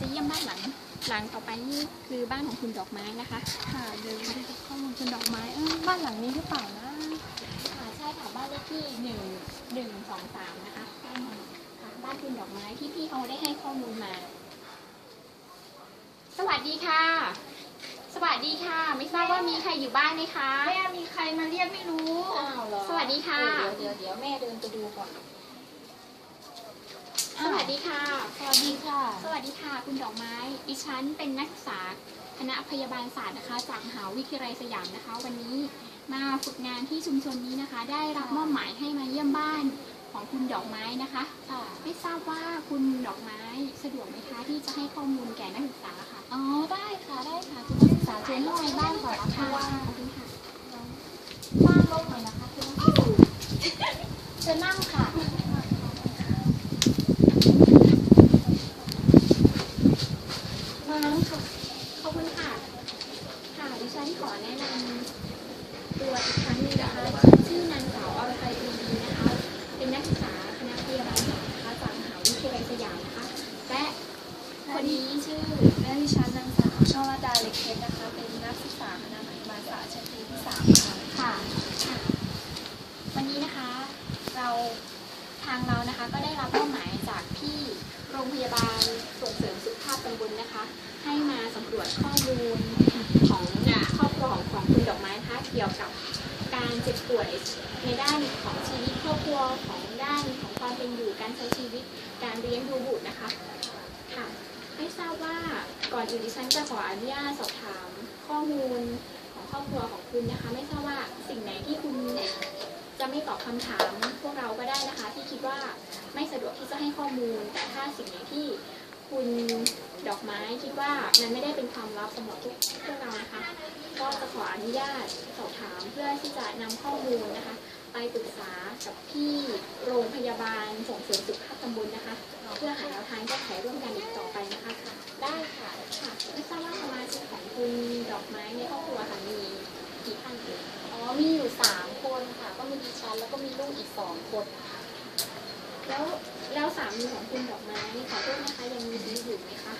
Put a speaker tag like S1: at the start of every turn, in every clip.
S1: จะเยี่ยมบ้านหลัง หลังต่อไปนี่คือบ้านของคุณดอกไม้นะคะ
S2: ค่ะเดี๋ยวไปดูข้อมูลคุณดอกไม้เออบ้านหลังนี้หรือเปล่านะ
S1: ค่ะใช่ค่ะบ้านเลขที่หนึ่งหนึ่งสองสามนะคะค่ะบ้านคุณดอกไม้ที่พี่เขาได้ให้ข้อมูลมา สวัสดีค่ะ สวัสดีค่ะ ไม่ทราบว่ามีใครอยู่บ้านไหมคะ
S3: แม่มีใครมาเรียกไม่รู้
S1: อ้าวเหรอสวัสดีค่ะ
S3: เดี๋ยวเดี๋ยวเดี๋ยวแม่เดินไปดูก่อน
S1: สวัสดีค่ะ
S3: สวัสดีค่ะ
S1: สวัสดีค่ะ คุณดอกไม้ ดิฉันเป็นนักศึกษาคณะพยาบาลศาสตร์นะคะ จากมหาวิทยาลัยสยามนะคะ วันนี้มาฝึกงานที่ชุมชนนี้นะคะ ได้รับมอบหมายให้มาเยี่ยมบ้านของคุณดอกไม้นะคะ
S3: ค่ะ
S1: ไม่ทราบว่าคุณดอกไม้สะดวกไหมคะที่จะให้ข้อมูลแก่นักศึกษาค่ะ
S3: อ๋อ ได้ค่ะ ได้ค่ะคุณนักศึกษาเชิญเข้าในบ้านก่อนนะคะ
S1: ค่ะ
S3: ว่า
S1: ขอบคุณค่ะ
S3: บ้านลกหน่อยนะคะคุณนักศึกษาเชิญนั่งค่ะ
S1: มาค่ะ ขอบคุณค่ะ ค่ะดิฉันขอแนะนำตัวอีกครั้งหนึงนะคะ ชื่อนางสาวอรไทยปรีดีนะคะ เป็นนักศึกษาคณะพยาบาลศาสตร์นะคะจากมหาวิทยาลัยสยามนะคะ และคนนี้ ชื่อ
S2: ดิฉันนางสาวช่อระดาเล็กเพชรนะคะ เป็นนักศึกษาคณะพยาบาลศาสตร์ชั้นปีที่สามค่ะ
S1: ค่ะ วันนี้นะคะเราทางเรานะคะก็ได้รับมอบหมายจากที่โรงพยาบาลส่งเสริมสุขภาพตำบลนะคะ ให้มาสำรวจข้อมูลของครอบครัวของของคุณดอกไม้นะคะเกี่ยวกับการเจ็บป่วยในด้านของชีวิตครอบครัวของด้านของความเป็นอยู่การใช้ชีวิตการเลี้ยงดูบุตรนะคะไม่ทราบว่าก่ อื่นดิฉันจะขออนุญาตสอบถามข้อมูลของครอบครัวของคุณนะคะ ไม่ทราบว่าสิ่งไหนที่คุณจะไม่ตอบคำถามพวกเราก็ได้นะคะ ที่คิดว่าไม่สะดวกที่จะให้ข้อมูล แต่ถ้าสิ่งไหนที่คุณดอกไม้คิดว่ามันไม่ได้เป็นความลับสำหรับพวกพวกเรานะคะ ก็จะขออนุญาตสอบถามเพื่อที่จะนำข้อมูลนะคะ ไปปรึกษากับที่โรงพยาบาลส่งเสริมสุขภาพตำบลนะคะ เพื่อหาแนวทางแก้ไขร่วมกันอีกต่อไปนะคะค่ะค่ะไม่ทราบว่าสมาชิกของคุณดอกไม้ในครอบครัวค่ะมีกี่ท่านเอ่ย
S3: อ๋อ มีอยู่สามคนค่ะ ก็มีดิฉัน แล้วก็มีลูกอีกสองคนค่ะ
S1: แล้วแล้วสามีของคุณดอกไม้ขอโทษนะคะยังมีชีวิตอยู่ไหมคะ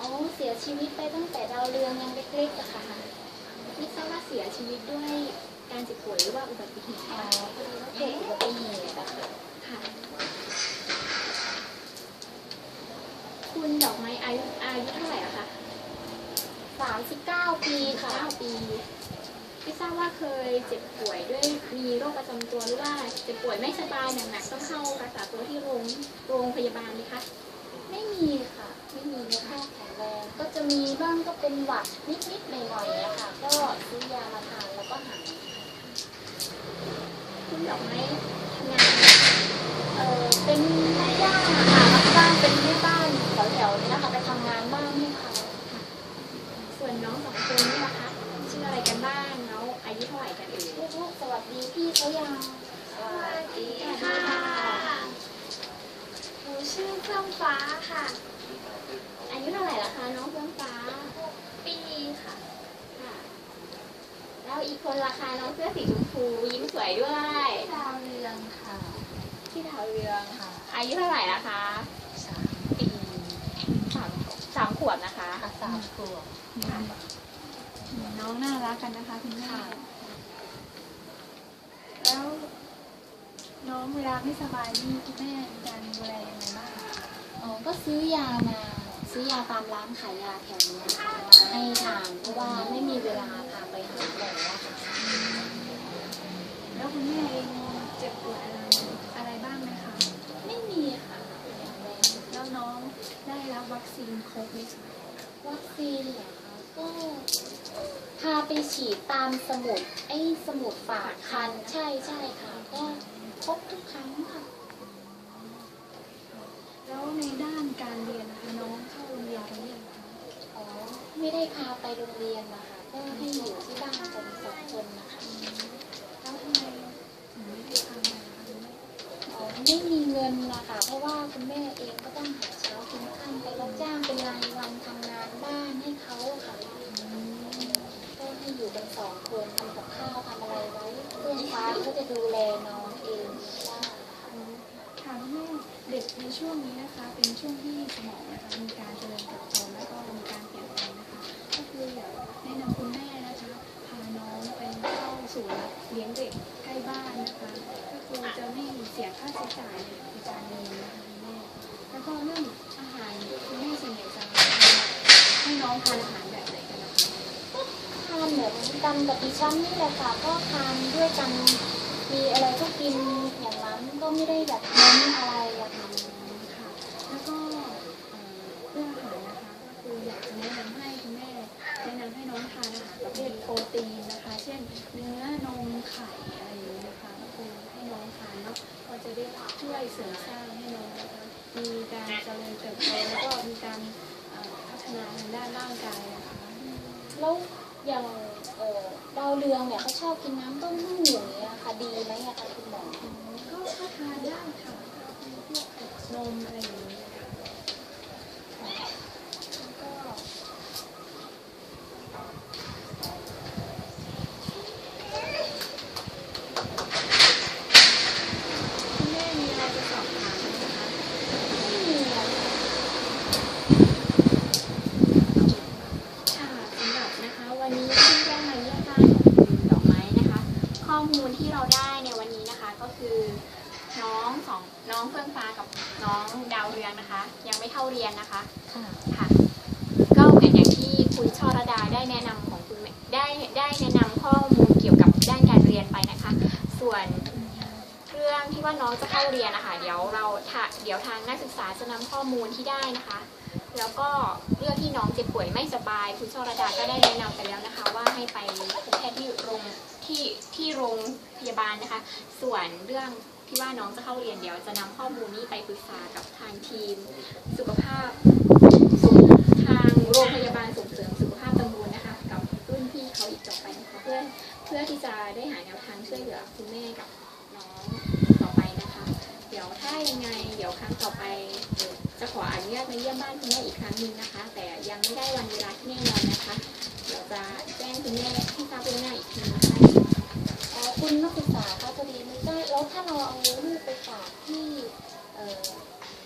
S3: อ๋อเสียชีวิตไปตั้งแต่ดาวเรืองยังเล็กๆอะค่ะ
S1: ไม่ทราบว่าเสียชีวิตด้วยการเจ็บป่วยหรือว่าอุบัติเหตุ
S3: อ๋อ
S1: คะ
S3: พอดีว่าเกิดอุบัติเหตุอะค่ะ
S1: ค่ะคุณดอกไม้อายุอายุเท่าไหร่อะคะ
S3: สามสิบเก้าปีค่ะ
S1: เก้าปี ไม่ทราบว่าเคยเจ็บป่วยด้วยมีโรคประจำตัวหรือว่าเจ็บป่วยไม่สบายหนักๆต้องเข้ารักษาตัวที่โรงโรงพยาบาลไหมคะ
S3: ไม่มีค่ะ ไม่มีในพ่อแข็งแรงก็จะมีบ้างก็เป็นหวัดนิดๆหน่อยๆอะค่ะก็ซื้อยามาทานแล้วก็หาย
S1: คุณดอกไม้ทำงาน
S3: เออเป็นแม่ย่าค่ะรับจ้างเป็นแม่บ้านแถวๆนี้นะคะไปทำงานบ้านให้เขา
S1: ส่วนน้องสองคนนี่นะคะชื่ออะไรกันบ้าง แล้วอายุเท่าไหร่กันเอ่ย
S3: ลูกๆสวัสดีพี่เขายัง
S1: สวัสดี
S3: ค่ะ
S2: หนูชื่อเฟื่องฟ้าค่ะ
S1: อายุเท่าไหร่ละคะน้องเฟื่องฟ้า
S2: ปีค่ะ
S1: ค่ะแล้วอีกคนราคาน้องเสื้อสีชมพูยิ้มสวยด้วย
S2: ดาวเรืองค่ะ
S1: ที่ดาวเรือง
S2: ค่ะ
S1: อายุเท่าไหร่ละคะ
S2: สามปี
S1: สามสามขวบนะคะ
S3: ค่ะสามขวบ
S1: ค่ะ
S2: น้องน่ารักกันนะคะคุณแม่
S3: ค่ะ
S2: แล้วน้ องเวลาไม่สบายนี่คุณแม่มีการดูแลยังไงบ้างคะ
S3: อ๋อก็ซื้อยามาซื้อยาตามร้านขายยาแถวนี้ค่ะมาให้ทานเพราะว่าไม่มีเวลาพาไปหาหมออะค่ะ
S2: แล้วคุณแม่เองเจ็บปวดอะไรอะไรบ้างไหมคะ
S3: ไม่มีค่ะแข็งแรง
S2: แล้วน้องได้รับวัคซีนครบไหมคะ
S3: วัคซีนเหรอคะก็พาไปฉีดตามสมุดไอ้สมุดฝากคันใช่ใช่ค่ะก็ ครบทุกครั้งค่ะ
S2: แล้วในด้านการเรียนนะคะน้องเข้าโรงเรียนหรือยังคะ
S3: อ๋อ ไม่ได้พาไปโรงเรียนนะคะก็ให้อยู่ที่บ้านกันสองคนนะคะ
S2: แล้วทำไมถึงไม่ได้พามาคะ
S3: อ๋อไม่มีเงินนะคะเพราะว่าคุณแม่เองก็ต้องหาเช้ากินค่ำไปรับจ้างเป็นรายวันทำงานบ้านให้เขาค่ะก็ให้อยู่กันสองคนทำกับข้าวทำอะไรไว้เพื่อนฟ้าก็จะดูแลน้อง เองได้
S2: ถามแม่เด็กในช่วงนี้นะคะเป็นช่วงที่สมองนะคะมีการเจริญเติบโตแล้วก็มีการเปลี่ยนแปลงนะคะ ก็คืออยากแนะนำคุณแม่นะคะพาน้องไปเข้าศูนย์เลี้ยงเด็กใกล้บ้านนะคะ ก็คือจะไม่เสียค่าใช้จ่ายในการเรียนนะคะคุณแม่แล้วก็เรื่องอาหารคุณแม่ส่วนใหญ่จะให้น้องทานอาหารแบบไหนกันนะคะ
S3: ทานเหมือนกันกับดิฉันนี่แหละค่ะก็ทานด้วยกันมีอะไรก็กินอย่างนั้นก็ไม่ได้แบบเน้นอะไร
S2: ได้ช่วยเสริมสร้างให้น้องนะคะมีการเจริญเติบโตแล้วก็มีการพัฒนาทางด้านร่างกายนะคะ
S3: แล้วอย่างดาวเรืองเนี่ยเขาชอบกินน้ำต้มหู้อย่างเงี้ยค่ะดีไหมคะคุณหมอ
S2: ก็ก็ทานได้ค่ะพวกนมอะไรอย่างนี้ค่ะแล้วก็ คุณแม่มีอะไรจะสอบถามไหมคะ
S3: ไม่มีอะ
S1: ค่ะสำหรับนะคะวันนี้ที่ได้มาเยี่ยมบ้านของคุณดอกไม้นะคะ ข้อมูลที่เราได้ในวันนี้นะคะก็คือน้องสองน้องเฟื่องฟ้ากับน้ องดาวเรืองนะคะ ยังไม่เข้าเรียนนะคะ
S3: ค่ะ
S1: ค่ะก็เหมือนอย่างที่คุณช่อระดาได้แนะนำของคุณแม่ได้ได้แนะนำข้อมูลเกี่ยวกับด้านการเรียนไปนะคะ ส่วนเรื่องที่ว่าน้องจะเข้าเรียนนะคะเดี๋ยวเราถ้าเดี๋ยวทางนักศึกษาจะนำข้อมูลที่ได้นะคะ แล้วก็เรื่องที่น้องเจ็บป่วยไม่สบาย คุณช่อระดาก็ได้แนะนำไปแล้วนะคะ ว่าให้ไปพบแพทย์ที่โรงที่ที่โรงพยาบาลนะคะ ส่วนเรื่อง ที่ว่าน้องจะเข้าเรียนเดี๋ยวจะนำข้อมูลนี้ไปปรึกษากับทางทีม สุขภาพทางโรงพยาบาลส่งเสริมสุขภาพตำบลนะคะ กับรุ่นพี่เขาอีกต่อไปนะคะเพื่อเพื่อที่จะได้หาแนวทางช่วยเหลือคุณแม่กับน้องต่อไปนะคะ เดี๋ยวถ้ายังไงเดี๋ยวครั้งต่อไปจะขออนุญาตมาเยี่ยมบ้านคุณแม่อีกครั้งหนึ่งนะคะ แต่ยังไม่ได้วันเวลาที่แน่นอนนะคะ เดี๋ยวจะแจ้งคุณแม่ให้ทราบล่วงหน้าอีกทีนะคะ
S3: คุณนักศึกษาคะพอดีไม่ได้แล้วถ้าเราเอาลูกไปฝากที่เอ่อ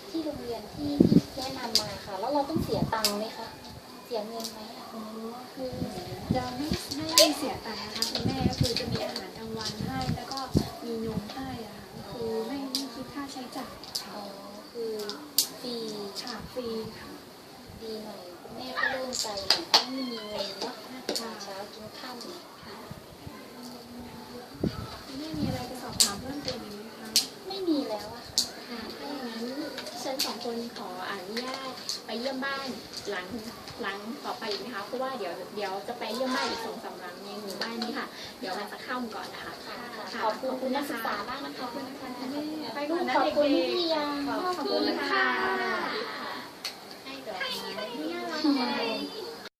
S3: ที่โรงเรียนที่ที่แนะนำมาค่ะ แล้วเราต้องเสียตังค์ไหมคะเสียเงินไหมอะ
S2: อ๋อคือจะไม่ไม่เสียตังค์นะคะคุณแม่ก็คือจะมีอาหารกลางวันให้แล้วก็มีนมให้อะค่ะก็คือไม่ไม่คิดค่าใช้จ่ายค่ะ
S3: อ๋อคือฟรี
S2: ค่ะฟรีค่ะ
S3: ดีหน่อยแม่ก็เริ่มใจหน่อยเพราะไม่มีเงินเนาะทานเช้ากินข้าวค่ะ
S2: คุณแม่มีอะไรจะสอบถามเพิ่มเติมอีกไหมคะ
S3: ไม่มีแล้วอะค่ะ
S1: ค่ะถ้าอย่างนั้นฉันสองคนขออนุญาตไปเยี่ยมบ้านหลังหลังต่อไปอีกนะคะเพราะว่าเดี๋ยวเดี๋ยวจะไปเยี่ยมบ้านอีกสองสามหลังในหมู่บ้านนี้ค่ะ เดี๋ยวมันจะค่ำก่อนนะคะ
S3: ค่ะ
S1: ค่ะ
S3: ขอบคุณคุณนักศึกษามากนะคะ
S1: ขอบคุณนะคะ
S2: ไปก่อนนะ
S3: ขอบ
S2: เด็ก
S3: คุณ
S2: ๆ
S3: พี่ยา
S2: ขอบคุณค่ะ
S3: ให้ดอกไม้
S1: นี่น่ารักมาก